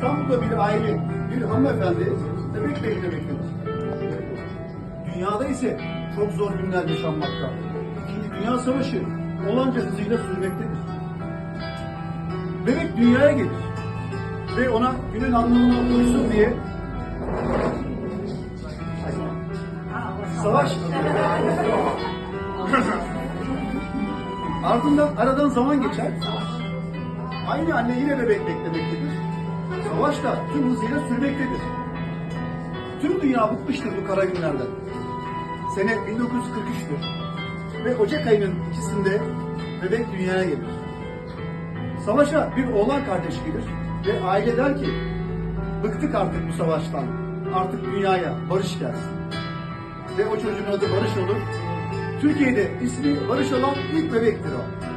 İstanbul'da bir aile, bir hanımefendi bebek beklemektedir. Dünyada ise çok zor günler yaşanmakta. İkinci Dünya Savaşı olanca hızıyla sürmektedir. Bebek dünyaya gelir ve ona günün anlamını duysun diye savaş Ardından aradan zaman geçer. Aynı anne yine bebek beklemektedir. Savaş da tüm hızıyla sürmektedir. Tüm dünya bıkmıştır bu kara günlerden. Sene 1943'tür. Ve Ocak ayının ikisinde bebek dünyaya gelir. Savaşa bir oğlan kardeş gelir ve aile der ki bıktık artık bu savaştan. Artık dünyaya barış gelsin. Ve o çocuğun adı Barış olur. Türkiye'de ismi Barış olan ilk bebektir o.